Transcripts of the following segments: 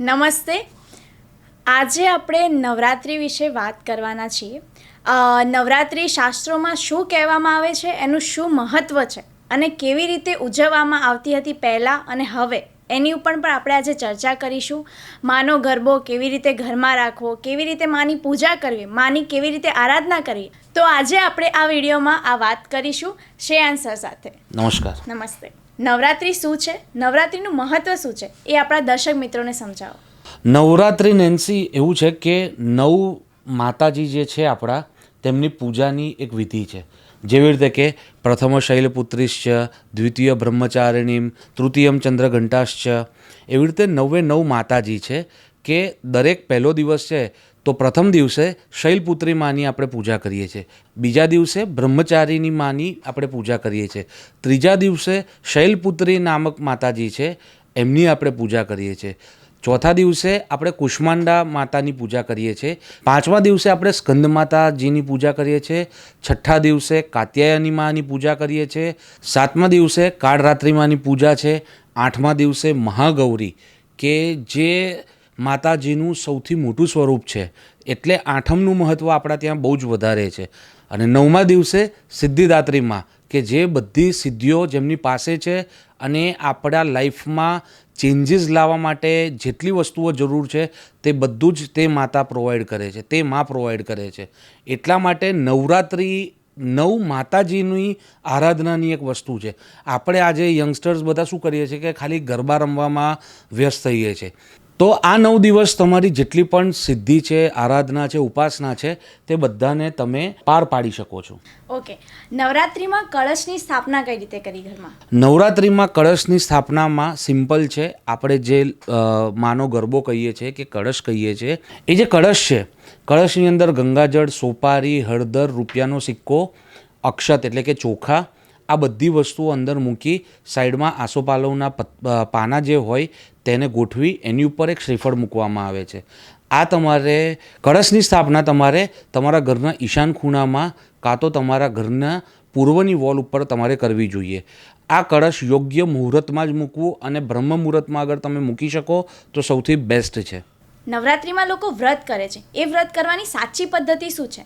નમસ્તે. આજે આપણે નવરાત્રિ વિશે વાત કરવાના છીએ. નવરાત્રિ શાસ્ત્રોમાં શું કહેવામાં આવે છે એનું શું મહત્ત્વ છે અને કેવી રીતે ઉજવવામાં આવતી હતી પહેલાં અને હવે એની ઉપર પણ આપણે આજે ચર્ચા કરીશું. માનો ગરબો કેવી રીતે ઘરમાં રાખવો કેવી રીતે માની પૂજા કરવી માની કેવી રીતે આરાધના કરવી. તો આજે આપણે આ વિડીયોમાં આ વાત કરીશું. શ્રેયાંસર સાથે. નમસ્કાર. નમસ્તે. નવરાત્રિ શું છે? નવરાત્રિનું મહત્ત્વ શું છે? એ આપણા દર્શક મિત્રોને સમજાવો. નવરાત્રિ નેન્સી, એવું છે કે નવ માતાજી જે છે આપણા, તેમની પૂજાની એક વિધિ છે. જેવી રીતે કે પ્રથમ શૈલપુત્રીશ્ચ, દ્વિતીય બ્રહ્મચારિણીમ, તૃતીયમ ચંદ્રઘંટાશ્ચ. એવી રીતે નવે નવ માતાજી છે કે દરેક પહેલો દિવસ છે તો પ્રથમ દિવસે શૈલપુત્રી માની આપણે પૂજા કરીએ છીએ. બીજા દિવસે બ્રહ્મચારીની માની આપણે પૂજા કરીએ છીએ. ત્રીજા દિવસે શૈલપુત્રી નામક માતાજી છે, એમની આપણે પૂજા કરીએ છીએ. ચોથા દિવસે આપણે કુષ્માંડા માતાની પૂજા કરીએ છીએ. પાંચમા દિવસે આપણે સ્કંદ માતાજીની પૂજા કરીએ છીએ. છઠ્ઠા દિવસે કાત્યાયની માની પૂજા કરીએ છીએ. સાતમા દિવસે કાળરાત્રિ માની પૂજા છે. આઠમા દિવસે મહાગૌરી, કે જે માતાજીનું સૌથી મોટું સ્વરૂપ છે. એટલે આઠમનું મહત્ત્વ આપણા ત્યાં બહુ જ વધારે છે. અને નવમા દિવસે સિદ્ધિદાત્રીમાં, કે જે બધી સિદ્ધિઓ જેમની પાસે છે અને આપણા લાઈફમાં ચેન્જીસ લાવવા માટે જેટલી વસ્તુઓ જરૂર છે, તે બધું જ તે માતા પ્રોવાઈડ કરે છે, તે મા પ્રોવાઈડ કરે છે. એટલા માટે નવરાત્રિ, નવ માતાજીની આરાધનાની એક વસ્તુ છે. આપણે આજે યંગસ્ટર્સ બધા શું કરીએ છીએ કે ખાલી ગરબા રમવામાં વ્યસ્ત થઈએ છીએ. તો આ નવ દિવસ તમારી જેટલી પણ સિદ્ધિ છે આરાધના છે ઉપાસના છે તે બધાને તમે પાર પાડી શકો છો. ઓકે. નવરાત્રિમાં કળશની સ્થાપના કઈ રીતે કરી ઘરમાં? નવરાત્રિમાં કળશની સ્થાપનામાં સિમ્પલ છે આપણે જે માનો ગરબો કહીએ છીએ કે કળશ કહીએ છીએ એ જે કળશ છે કળશની અંદર ગંગાજળ સોપારી હળદર રૂપિયાનો સિક્કો અક્ષત એટલે કે ચોખા આ બધી વસ્તુઓ અંદર મૂકી સાઈડમાં આસોપાલવના પાના જે હોય તેને ગોઠવી એની ઉપર એક શ્રીફળ મૂકવામાં આવે છે. આ તમારે, કળશની સ્થાપના તમારે તમારા ઘરના ઈશાન ખૂણામાં કાં તો તમારા ઘરના પૂર્વની વોલ ઉપર તમારે કરવી જોઈએ. આ કળશ યોગ્ય મુહૂર્તમાં જ મૂકવું અને બ્રહ્મ મુહૂર્તમાં અગર તમે મૂકી શકો તો સૌથી બેસ્ટ છે. નવરાત્રિમાં લોકો વ્રત કરે છે. એ વ્રત કરવાની સાચી પદ્ધતિ શું છે?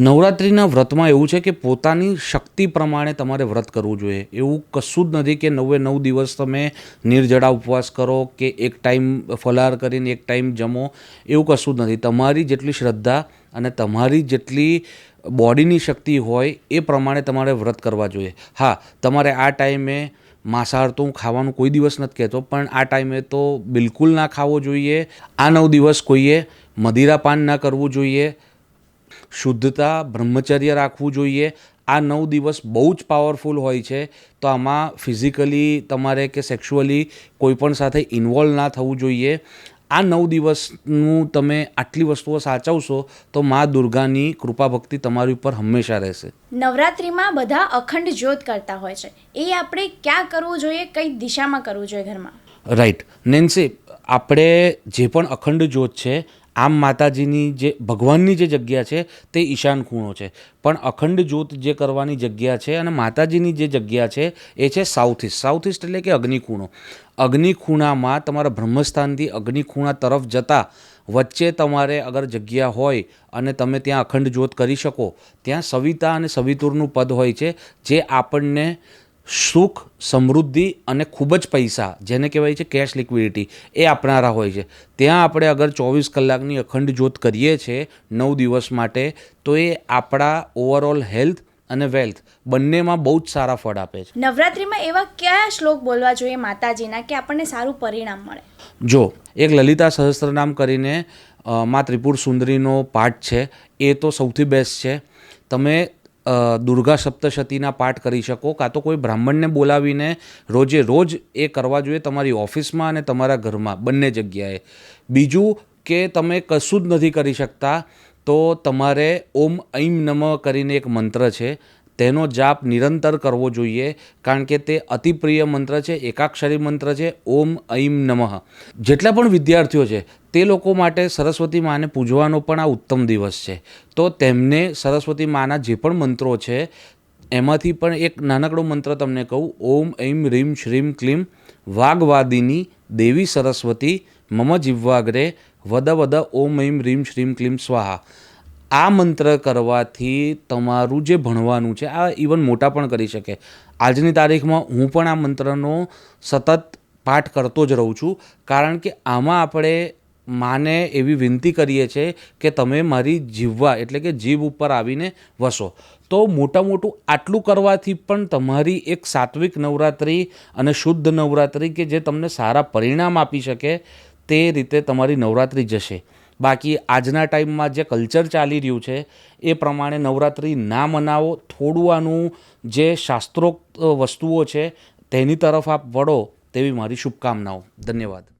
નવરાત્રિના વ્રતમાં એવું છે કે પોતાની શક્તિ પ્રમાણે તમારે વ્રત કરવું જોઈએ. એવું કશું જ નથી કે નવે નવ દિવસ તમે નિર્જળા ઉપવાસ કરો કે એક ટાઈમ ફલાર કરીને એક ટાઈમ જમો. એવું કશું જ નથી. તમારી જેટલી શ્રદ્ધા અને તમારી જેટલી બોડીની શક્તિ હોય એ પ્રમાણે તમારે વ્રત કરવા જોઈએ. હા, તમારે આ ટાઈમે માંસાહાર તો હું ખાવાનું કોઈ દિવસ નથી કહેતો, પણ આ ટાઈમે તો બિલકુલ ના ખાવો જોઈએ. આ નવ દિવસ કોઈએ મદિરાપાન ના કરવું જોઈએ. શુદ્ધતા બ્રહ્મચર્ય રાખવું જોઈએ. આ નવ દિવસ બહુ જ પાવરફુલ હોય છે. તો આમાં ફિઝિકલી તમારે કે સેક્સ્યુઅલી કોઈપણ સાથે ઇન્વોલ્વ ના થવું જોઈએ. આ નવ દિવસનું તમે આટલી વસ્તુઓ સાચવશો તો મા દુર્ગાની કૃપા ભક્તિ તમારી ઉપર હંમેશા રહેશે. નવરાત્રિમાં બધા અખંડ જ્યોત કરતા હોય છે. એ આપણે ક્યાં કરવું જોઈએ કઈ દિશામાં કરવું જોઈએ ઘરમાં? રાઈટ નેન્સી આપણે જે પણ અખંડ જ્યોત છે આમ માતાજીની જે ભગવાનની જે જગ્યા છે, તે ઈશાન ખૂણો છે. પણ અખંડ જ્યોત જે કરવાની જગ્યા છે અને માતાજીની જે જગ્યા છે, એ છે સાઉથ ઇસ્ટ સાઉથ ઇસ્ટ એટલે કે અગ્નિખૂણો. અગ્નિખૂણામાં તમારા બ્રહ્મસ્થાનથી અગ્નિખૂણા તરફ જતા વચ્ચે તમારે અગર જગ્યા હોય અને તમે ત્યાં અખંડ જ્યોત કરી શકો, ત્યાં સવિતા અને સવિતુરનું પદ હોય છે, જે આપણને સુખ સમૃદ્ધિ અને ખૂબ જ પૈસા જેને કહેવાય છે કેશ લિક્વિડિટી એ આપનારા હોય છે. ત્યાં આપણે અગર ચોવીસ કલાકની અખંડ જ્યોત કરીએ છીએ નવ દિવસ માટે તો એ આપણા ઓવરઓલ હેલ્થ અને વેલ્થ બંનેમાં બહુ જ સારા ફળ આપે છે. નવરાત્રિમાં એવા કયા શ્લોક બોલવા જોઈએ માતાજીના કે આપણને સારું પરિણામ મળે? જો એક લલિતા સહસ્ત્રનામ કરીને મા ત્રિપુર સુંદરીનો પાઠ છે એ તો સૌથી બેસ્ટ છે. તમે દુર્ગા સપ્તશતીના પાઠ કરી શકો, કાં તો કોઈ બ્રાહ્મણને બોલાવીને રોજે રોજ એ કરવા જોઈએ તમારી ઓફિસમાં અને તમારા ઘરમાં, બંને જગ્યાએ. બીજું કે તમે કશું જ નથી કરી શકતા, તો તમારે ઓમ ઐમ નમ કરીને એક મંત્ર છે તેનો જાપ નિરંતર કરવો જોઈએ, કારણ કે તે અતિપ્રિય મંત્ર છે, એકાક્ષરી મંત્ર છે, ઓમ ઐમ નમઃ. જેટલા પણ વિદ્યાર્થીઓ છે, તે લોકો માટે સરસ્વતી માને પૂજવાનો પણ આ ઉત્તમ દિવસ છે. તો તેમને સરસ્વતી માના જે પણ મંત્રો છે, એમાંથી પણ એક નાનકડો મંત્ર તમને કહું, ઓમ ઐમ રીમ શ્રીમ ક્લીમ, વાઘવાદિની દેવી સરસ્વતી, મમ જીવ્વાગ્રે, વદ વદ ઓમ ઐમ રીમ શ્રીમ ક્લીમ સ્વાહા. આ મંત્ર કરવાથી તમારું જે ભણવાનું છે, આ ઇવન મોટા પણ કરી શકે. આજની તારીખમાં હું પણ આ મંત્રનો સતત પાઠ કરતો જ રહું છું, કારણ કે આમાં આપણે માને એવી વિનંતી કરીએ છીએ કે તમે મારી જીવવા એટલે કે જીભ ઉપર આવીને વસો. તો મોટા મોટું આટલું કરવાથી પણ તમારી એક સાત્વિક નવરાત્રિ અને શુદ્ધ નવરાત્રિ કે જે તમને સારા પરિણામ આપી શકે, તે રીતે તમારી નવરાત્રિ જશે. બાકી આજના ટાઈમમાં જે કલ્ચર ચાલી રહ્યું છે, એ પ્રમાણે નવરાત્રિ ના મનાવો થોડું આનું જે શાસ્ત્રોક્ત વસ્તુઓ છે, તેની તરફ આપ વળો તેવી મારી શુભકામનાઓ. ધન્યવાદ.